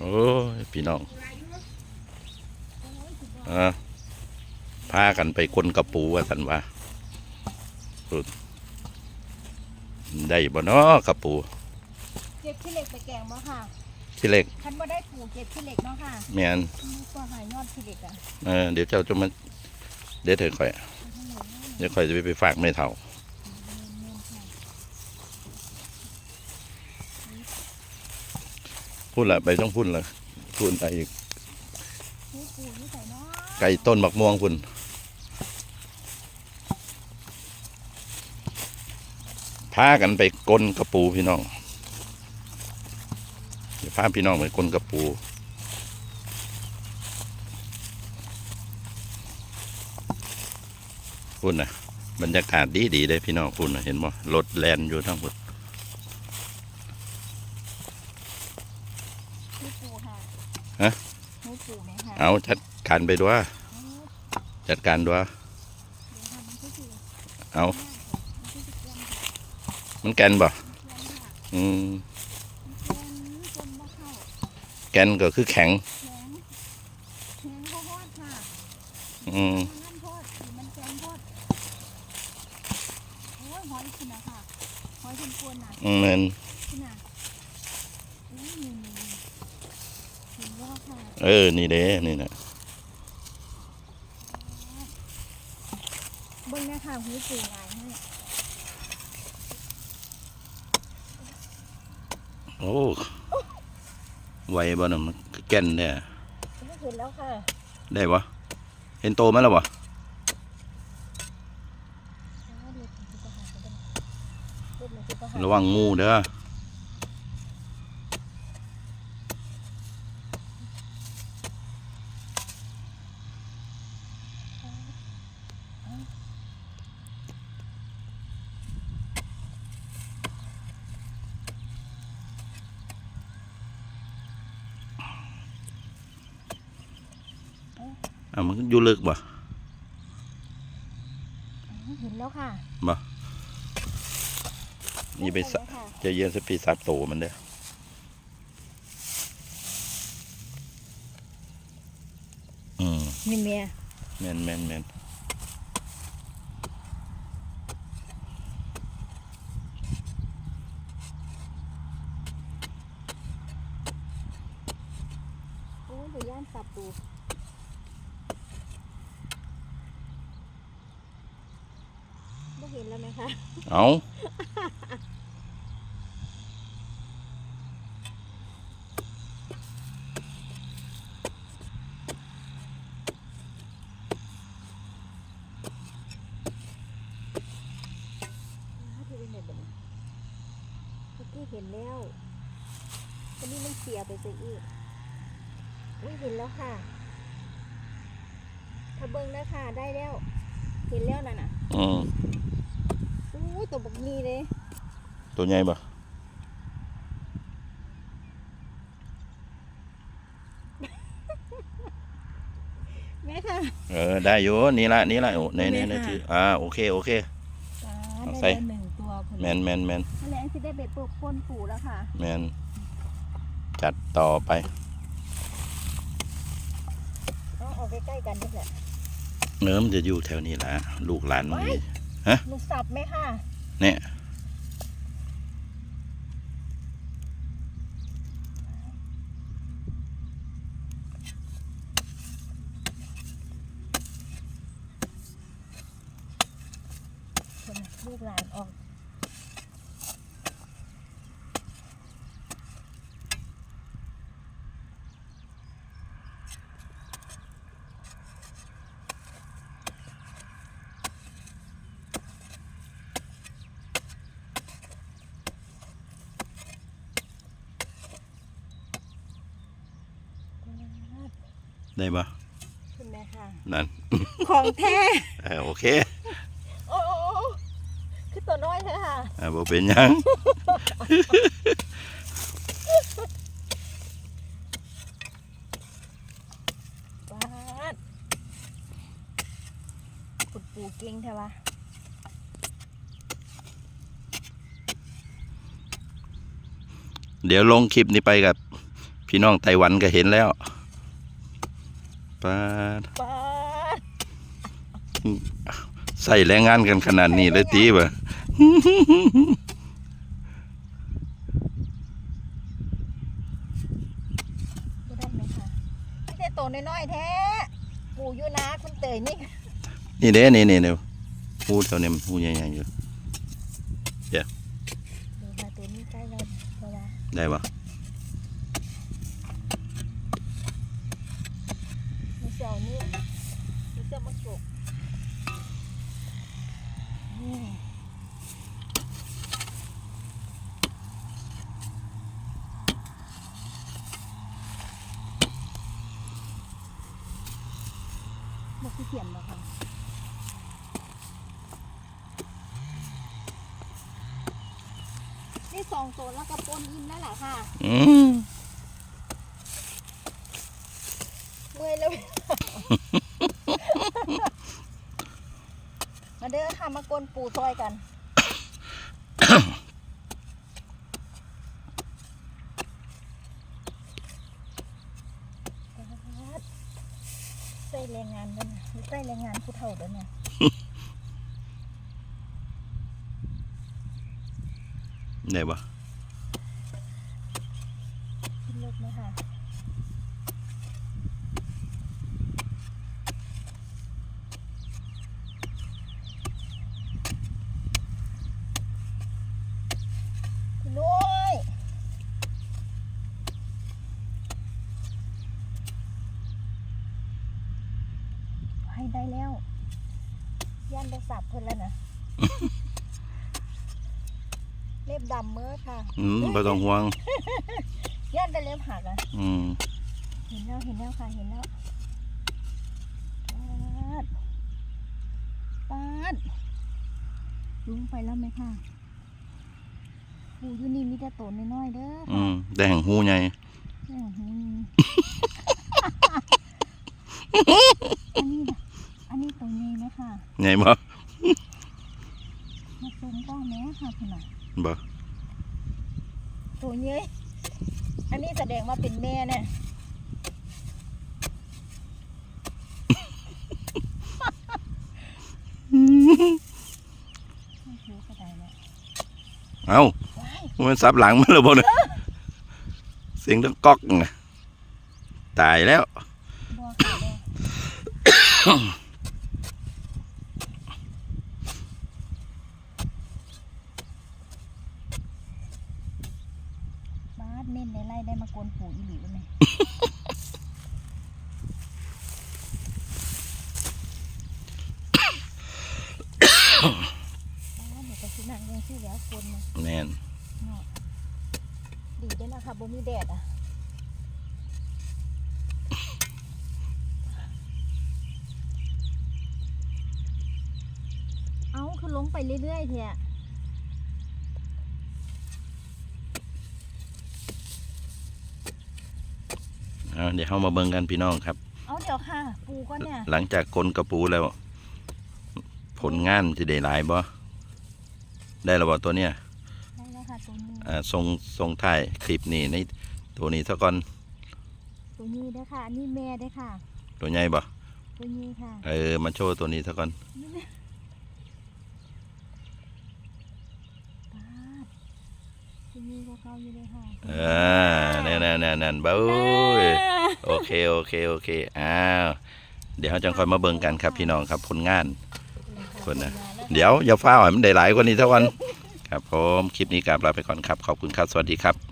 โอ้ยพี่น้องอ่าพากันไปกลนกระปูว่าสันว่าพูดได้บ่เนาะกระปูเก็บขี้เหล็กไปแกงบ่ค่ะที่เล็กคันบ่ได้ปลูกเก็บขี้เหล็กเนาะค่ะแมนนี่ก็หายยอดขี้เหล็กอะเออเดี๋ยวเจ้าจะมาเดี๋ยวเธอค่อยเดี๋ยวค่อยจะไปไปฝากไม่เท่า พูดละไปต้องพูดละพูดไปอีกนี่ปลูกนี่ใส่เนาะไก่ต้นบักม่วงพุ่นพากันไปกลนกระปูพี่น้องเดี๋ยวพาพี่น้องไปกลนกระปูพุ่นนะบรรยากาศดีดีๆเลยพี่น้องพุ่นนะเห็นบ่รถแลนอยู่ทั้งหมด นี่ปลูกค่ะ ฮะนี่ปลูกไหมค่ะเอาจัดการไปด้วยจัดการด้วยเดี๋ยวค่ะมันก็คือเอามันก็คือแกงค่ะมันแกนบ่แกงค่ะอืมแกงจนบ่เข้าแกนก็คือแข็งแข็งแข็งข้าวโพดค่ะอืมมันน้ำโพดหรือมันแกงโพดโอ้ยหอยคุณน เห็นว่าค่ะเออ นี่เด้นี่นะเบิ้งแม่ค่ะหูปูงายให้โอ้ไวบ่น่ะมันคือแกนแท้ไม่เห็นแล้วค่ะ ได้บ่เห็นโตไหมล่ะบ่อ๋อเดี๋ยวผมจะหาไปได้เบิ้งมันจะหาระวังงูเด้อ อะมันอยู่ลึกบ่อ๋อเห็นแล้วค่ะนี่ไปสะเห็นแล้วค่ะจะเย็นสปีสัตว์โตมันเด้ออืมนี่เมียแม่นแม่นแม่น โอ้ยเดี๋ยวย่านสับปูไม่ เห็นแล้วไหมคะ เอาถ้าที่เป็นแบบนี้เมื่อกี้เห็นแล้วตอนนี้มันเสียไปซะอีกไม่เห็นแล้วค่ะ ถ้าเบิ้งนะค่ะ ได้แล้ว เห็นแล้วน่ะน่ะอืมอู้ย ตัวบักมีเลยตัวใหญ่บ่แม่ค่ะเออได้อยู่นี่ละนี่ละโอ้ในในในได้ค่ะที่อ่าโอเคโอเคจ้าเอาได้ใส่แล้วหนึ่งตัวคุณแมนแมนแมนนั่นแหละที่ได้ไปปลูกพ่นปูแล้วค่ะแมนจัดต่อไปเอาออกใกล้ๆกันนี่แหละเนื้อมันจะอยู่แถวนี้แหละลูกหลานมันมีลูกสับไหมค่ะ เนี่ยลูกหลานออก ได้ปะคุณแม่ค่ะ นั่น ของแท้เออโอเคโอ้โอ้โอ้คือตัวน้อยเลยค่ะอ่าบ่เป็นหยังวาดขุดปูเก่งใช่ปะเดี๋ยวลงคลิปนี้ไปกับ พี่น้องไต้หวันก็เห็นแล้ว ปาดปาดใส่แรงงานกันขนาดนี้เลยตีบ่บ่ได้ไหมคะไม่ใช่โตน้อยๆแท้ปู่อยู่นะคุณเตยนี่ นี่เด้นี่นี่เดี๋ยวหูแถวนี้มันหูใหญ่ๆอยู่เดี๋ยวมาตัวนี้ใกล้แล้วเพราะว่าได้ปะ มีเสี่ยวนี่มีเสี่ยมะกรูดนี่บกขี้เขียนบ่ค่ะนี่สองตัวแล้วก็ปนอิ่มแล้วล่ะค่ะ อืม เมื่อยแล้ว มาเด้อค่ะมากวนปูซอยกัน ใส่แรงงานด้วยนะใส่แรงงานผู้เฒ่าด้วยนะได้ปะ ขึ้นเลิกไหมค่ะคุณนุ้ยให้ได้แล้ว ย่านได้ สับเพิ่นแล้วนะ เล็บดำเมื่อค่ะอืมบ่ต้องห่วง ย่านได้เล็บหักอะอืมเห็นแล้วเห็นแล้วค่ะเห็นแล้วปาดปาดลุงไปแล้วไหมค่ะปูอยู่นี่มีแต่โตนน้อยๆเด้ออืมได้แห่งหูใหญ่อื้อหืออันนี้นะอันนี้ตัวนี้ไหมค่ะ ใหญ่บ่ มาซูมกล้องแม่ ค่ะคุณน่ะบ่ตัวเย้ยอันนี้แสดงว่าเป็นแม่เนี่ยไม่รู้ก็ได้แล้วเอ้าว้ายมันซับหลังมันแล้วบ่เนี่ยเสียงดังก๊อกไงตายแล้ว บัวค่ะบัวบ้านเม่นใน ไร่ได้มาโกนปูอีหลีเลยบ้านเดี๋ยวจะซื้อหนังยังซื้อแล้วโกนมาแม่นเนาะดีด้วยนะคะบ่มีแดดอะเอาคือลงไปเรื่อยๆเถอะ เอาเดี๋ยวเฮามาเบิ่งกันพี่น้องครับ เอาเดี๋ยวค่ะ ปูก็เนี่ยหลังจากกลนกระปูแล้ว ผลงานจะได้หลายบ่ได้แล้วบ่ตัวเนี้ยได้แล้วค่ะตัวนี้อ่าทรงทรงถ่ายคลิปนี่ในตัวนี้ซะก่อนตัวนี้เด้อค่ะอันนี้แม่เด้อค่ะ ตัวใหญ่บ่ตัวนี้ค่ะ เออมาโชว์ตัวนี้ซะก่อน ปาด ตัวนี้ก็เข้าอยู่เลยค่ะเออนั่นนั่นนั่นนั่นเบ้ยโอเคโอเคโอเคอ้าวเดี๋ยวเราจะค่อยมาเบิ่งกันครับพี่น้องครับผลงานคนนะเดี๋ยวอย่าฟ้าวให้มันได้หลายกว่านี้เท่าวัน ครับผมคลิปนี้กลับลาไปก่อนครับ ขอบคุณครับ สวัสดีครับ